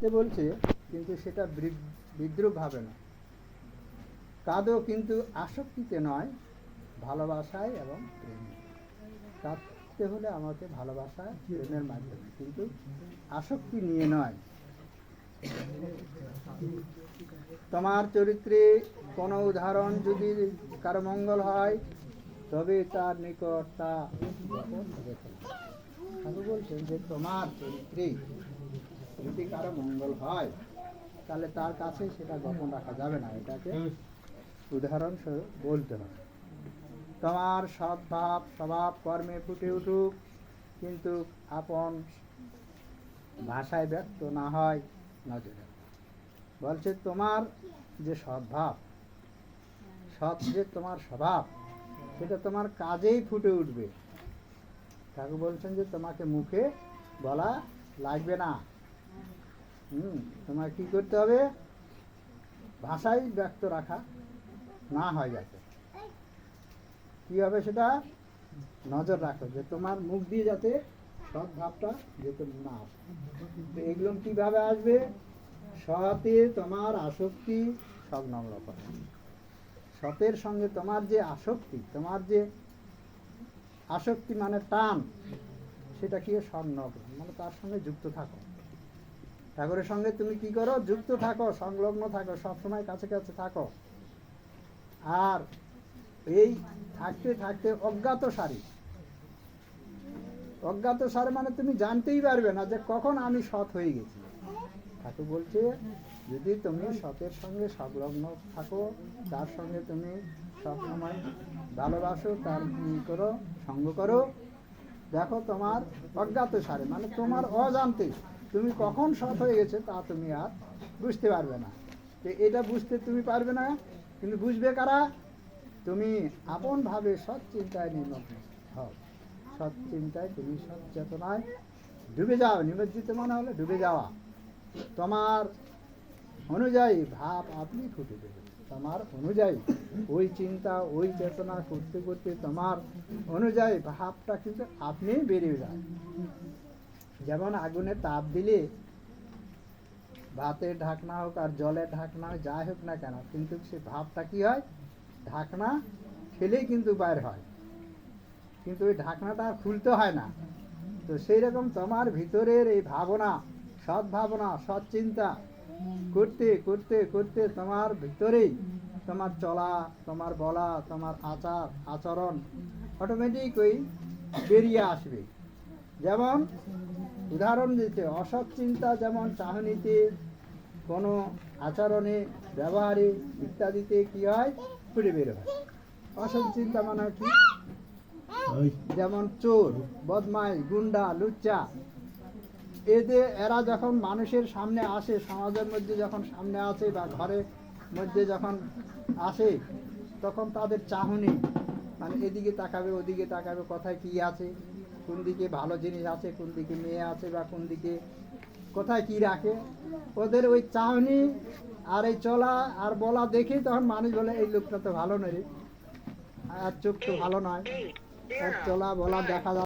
তে বলছে, কিন্তু সেটা বিদ্রুপ ভাবে না। কাঁদো কিন্তু আসক্তিতে নয়, ভালোবাসায় এবং প্রেমে। কাঁদতে হলে আমাকে ভালোবাসা, প্রেমের মাধ্যমে, কিন্তু আসক্তি নিয়ে নয়। তোমার চরিত্রে কোনো উদাহরণ যদি কারও মঙ্গল হয়, তবে তার নিকট তা বলছেন যে, তোমার চরিত্রে যদি কারও মঙ্গল হয় তাহলে তার কাছে সেটা গোপন রাখা যাবে না। এটাকে উদাহরণস্বরূপ বলতে হবে। তোমার সদ্ভাব স্বভাব কর্মে ফুটে উঠুক কিন্তু আপন ভাষায় ব্যক্ত না হয় নজরে বলছে তোমার যে সদ্ভাব সৎ যে তোমার স্বভাব সেটা তোমার কাজেই ফুটে উঠবে। ঠাকুর বলছেন যে তোমাকে মুখে বলা লাগবে না। হুম তোমার কি করতে হবে? ভাষায় ব্যক্ত রাখা না হয় যাতে কি হবে সেটা? নজর রাখো যে তোমার মুখ দিয়ে যাতে সৎ ভাবটা যেতে না আসে। তো এগুলো কীভাবে আসবে? সতে তোমার আসক্তি সংলগ্ন করে। সতের সঙ্গে তোমার যে আসক্তি, তোমার যে আসক্তি মানে টান, সেটা কি সংলগ্ন মানে তার সঙ্গে যুক্ত থাকো। ঠাকুরের সঙ্গে তুমি কি করো? যুক্ত থাকো, সংলগ্ন থাকো, সবসময় কাছে কাছে থাকো। আর এই থাকতে থাকতে অজ্ঞাত সারি। অজ্ঞাত সারে মানে তুমি জানতেই পারবে না যে কখন আমি সৎ হয়ে গেছি। ঠাকুর বলছে, যদি তুমি সতের সঙ্গে সংলগ্ন থাকো, তার সঙ্গে তুমি সবসময় ভালোবাসো, তার করো? সঙ্গ করো। দেখো তোমার অজ্ঞাত সারে মানে তোমার অজান্তে। তুমি কখন সৎ হয়ে গেছে তা তুমি আর বুঝতে পারবে না। তো এটা বুঝতে তুমি পারবে না, কিন্তু বুঝবে কারা? তুমি আপনভাবে সৎ চিন্তায় নিমগ্ন হও। সৎ চিন্তায় তুমি সৎ চেতনায় ডুবে যাও, নিমজ্জিত মনে হলে ডুবে যাওয়া। তোমার অনুযায়ী ভাব আপনি ফুটে দেবে। তোমার অনুযায়ী ওই চিন্তা, ওই চেতনা করতে করতে তোমার অনুযায়ী ভাবটা কিন্তু আপনিই বেরিয়ে যায়। যেমন আগুনে তাপ দিলে ভাতের ঢাকনা হোক আর জলের ঢাকনা হোক, যাই হোক না কেন, কিন্তু সে ভাবটা কি হয়? ঢাকনা ফেলেই কিন্তু বাইর হয়। কিন্তু ওই ঢাকনাটা খুলতে হয় না। তো সেই রকম তোমার ভিতরের এই ভাবনা, সৎ ভাবনা, সৎ চিন্তা করতে করতে করতে তোমার ভিতরেই তোমার চলা, তোমার বলা, তোমার আচার, আচরণ অটোমেটিক ওই বেরিয়ে আসবে। যেমন উদাহরণ দিতে অসৎ চিন্তা যেমন চাহনিতে কোনো আচরণে ব্যবহারে ইত্যাদিতে কি হয়? ফুটে বের হয়। অসৎ চিন্তা মানে কি? যেমন চোর বদমাই গুন্ডা লুচ্চা। এদের এরা যখন মানুষের সামনে আসে সমাজের মধ্যে যখন সামনে আসে বা ঘরের মধ্যে যখন আসে তখন তাদের চাহনি মানে এদিকে তাকাবে ওদিকে তাকাবে কোথায় কি আছে? কোন দিকে ভালো জিনিস আছে, কোন দিকে মেয়ে আছে বা কোন দিকে কোথায় কি রাখে, ওদের ওই চাহনি আর এই চলা আর বলা দেখেই তখন মানুষ বলে, এই লোকটা তো ভালো নয় রে। আর চোখ তো ভালো নয়। চলা বলা দেখা